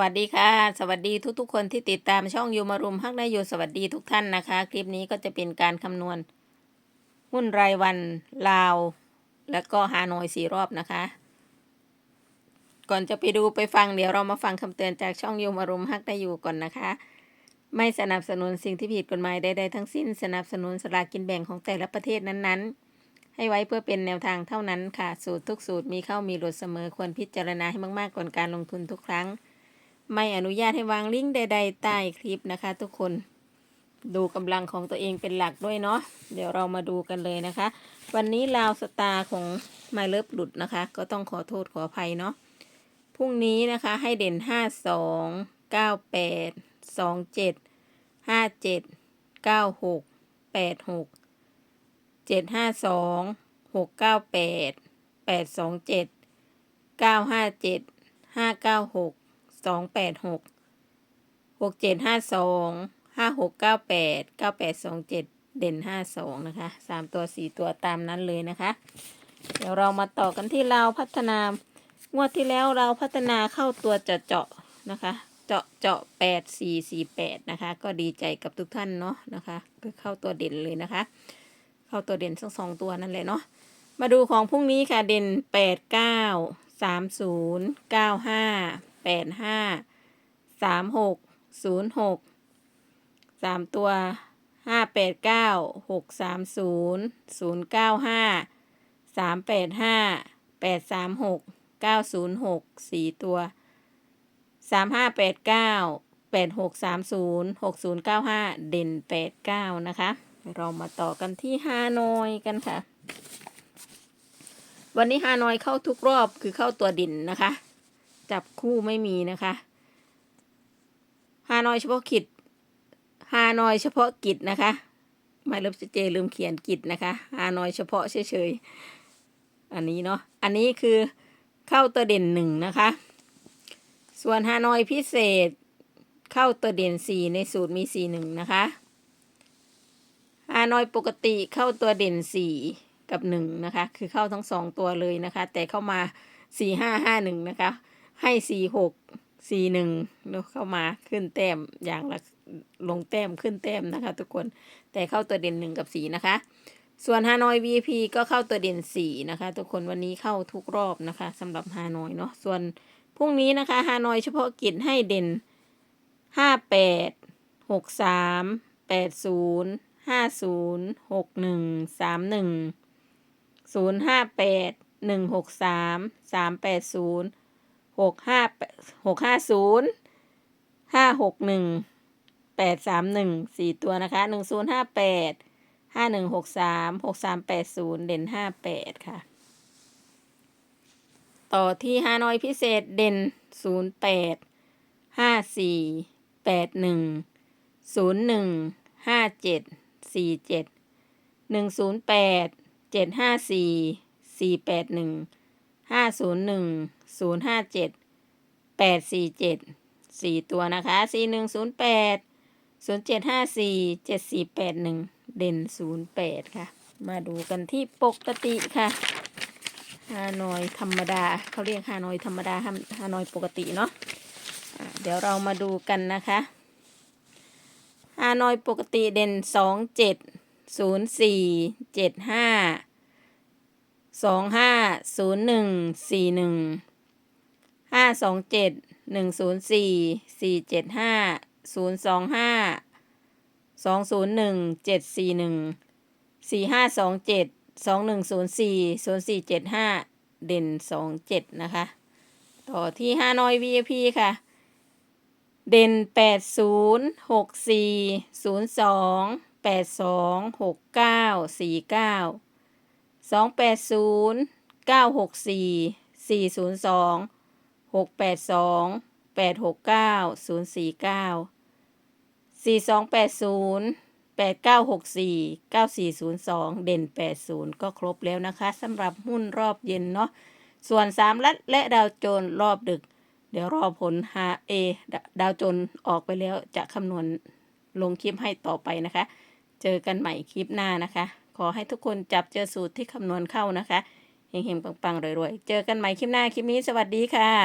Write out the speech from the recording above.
วัสดีค่ะ สวัสดีทุกๆ คนที่ติดตามช่องยูมารุมฮักได้อยู่สวัสดีทุกท่านนะคะ คลิปนี้ก็จะเป็นการคำนวณ หุ้นรายวันลาว แล้วก็ฮานอยสี่รอบนะคะ ก่อนจะไปดูไปฟังเดี๋ยวเรามาฟังคำเตือนจากช่องยูมารุมฮักได้อยู่ก่อนนะคะ ไม่สนับสนุนสิ่งที่ผิดกฎหมายใดๆทั้งสิ้นสนับสนุนสลากกินแบ่งของแต่ละประเทศนั้นๆให้ไว้เพื่อเป็นแนวทางเท่านั้นค่ะ สูตรทุกสูตรมีเข้ามีหลุดเสมอควรพิจารณาให้มาก ๆ ก่อนการลงทุนทุกครั้ง ไม่อนุญาตให้วางลิงก์ใด ๆ ใต้คลิปนะคะ ทุกคนดูกำลังของตัวเองเป็นหลักด้วยเนาะเดี๋ยวเรามาดูกันเลยนะคะ วันนี้ลาวสตาของไมเลิฟหลุดนะคะ ก็ต้องขอโทษขออภัยเนาะพรุ่งนี้นะคะให้เด่น 5 2 9 8 2 7 5 7 9 6 8 6 7 5 2 6 9 8 8 2 7 9 5 7 5 9 6 สองแปดหกหกเจ็ดห้าสองห้าหกเก้าแปดเก้าแปดสองเจ็ดเด่นห้าสองนะคะสามตัวสี่ตัวตามนั้นเลยนะคะ เดี๋ยวเรามาต่อกันที่เราพัฒนางวดที่แล้วเราพัฒนาเข้าตัวเจาะเจาะนะคะ เจาะเจาะแปดสี่สี่แปดนะคะ ก็ดีใจกับทุกท่านเนาะนะคะก็เข้าตัวเด่นเลยนะคะ เข้าตัวเด่นทั้งสองตัวนั่นแหละเนาะมาดูของพรุ่งนี้ค่ะเด่นแปดเก้าสามศูนย์เก้าห้า แปดห้าสามหกศูนย์หกสามตัวห้าแปดเก้าหกสามศูนย์ศูนย์เก้าห้าสามแปดห้าแปดสามหกเก้าศูนย์หกสี่ตัวสามห้าแปดเก้าแปดหกสามศูนย์หกศูนย์เก้าห้าเด่นแปดเก้านะคะ เรามาต่อกันที่ฮานอยกันค่ะ วันนี้ฮานอยเข้าทุกรอบคือเข้าตัวดินนะคะ จับคู่ไม่มีนะคะฮานอยเฉพาะกิจฮานอยเฉพาะกิจนะคะไม่ลืมเจลืมเขียนกิจนะคะฮานอยเฉพาะเฉยๆอันนี้เนาะอันนี้คือเข้าตัวเด่นหนึ่งนะคะ ส่วนฮานอยพิเศษเข้าตัวเด่นสี่ในสูตรมีสี่หนึ่งนะคะฮานอยปกติเข้าตัวเด่นสี่กับหนึ่งนะคะ คือเข้าทั้งสองตัวเลยนะคะ แต่เข้ามาสี่ห้าห้าหนึ่งนะคะ ให้สี่หกสี่หนึ่งแล้วเข้ามาขึ้นแต้มอย่างละลงแต้มขึ้นแต้มนะคะ ทุกคนแต่เข้าตัวเด่นหนึ่งกับสี่นะคะ ส่วนฮานอย VP ก็เข้าตัวเด่นสี่นะคะ ทุกคนวันนี้เข้าทุกรอบนะคะสำหรับฮานอยเนาะส่วนพรุ่งนี้นะคะฮานอยเฉพาะกิจให้เด่นห้าแปดหกสามแปดศูนย์ห้าศูนย์หกหนึ่งสามหนึ่งศูนย์ห้าแปดหนึ่งหกสามสามแปดศูนย์ หกห้าหกห้าศูนย์ห้าหกหนึ่งแปดสามหนึ่งสี่ตัวนะคะหนึ่งศูนย์ห้าแปดห้าหนึ่งหกสามหกสามแปดศูนย์เด่นห้าแปดค่ะ ต่อที่ฮานอยพิเศษเด่นศูนย์แปดห้าสี่แปดหนึ่งศูนย์หนึ่งห้าเจ็ดสี่เจ็ดหนึ่งศูนย์แปดเจ็ดห้าสี่สี่แปดหนึ่ง ห้าศูนย์หนึ่งศูนย์ห้าเจ็ดแปดสี่เจ็ดสี่ตัวนะคะสี่หนึ่งศูนย์แปดศูนย์เจ็ดห้าสี่เจ็ดสี่แปดหนึ่งเด่นศูนย์แปดค่ะ มาดูกันที่ปกติค่ะฮานอยธรรมดาเขาเรียกฮานอยธรรมดาฮานอยปกติเนาะะเดี๋ยวเรามาดูกันนะคะฮานอยปกติเด่นสองเจ็ดศูนย์สี่เจ็ดห้า สองห้าศูนย์หนึ่งสี่หนึ่งห้าสองเจ็ดหนึ่งศูนย์สี่สี่เจ็ดห้าศูนย์สองห้าสองศูนย์หนึ่งเจ็ดสี่หนึ่งสี่ห้าสองเจ็ดสองหนึ่งศูนย์สี่ศูนย์สี่เจ็ดห้าเด่นสองเจ็ดนะคะ ต่อที่ห้านอย VIP ค่ะ เด่นแปดศูนย์หกสี่ศูนย์สองแปดสองหกเก้าสี่เก้า สองแปดศูนย์เก้าหกสี่สี่ศูนย์สองหกแปดสองแปดหกเก้าศูนย์สี่เก้าสี่สองแปดศูนย์แปดเก้าหกสี่เก้าสี่ศูนย์สองเด่นแปดศูนย์ก็ครบแล้วนะคะสำหรับหุ้นรอบเย็นเนาะส่วนสามลัดและดาวโจนส์รอบดึก เดี๋ยวรอผลหาเอดาวโจนส์ออกไปแล้วจะคำนวณลงคลิปให้ต่อไปนะคะ เจอกันใหม่คลิปหน้านะคะ ขอให้ทุกคนจับเจอสูตรที่คำนวณเข้านะคะเฮงๆปังๆรวยๆ เจอกันใหม่คลิปหน้าคลิปนี้สวัสดีค่ะ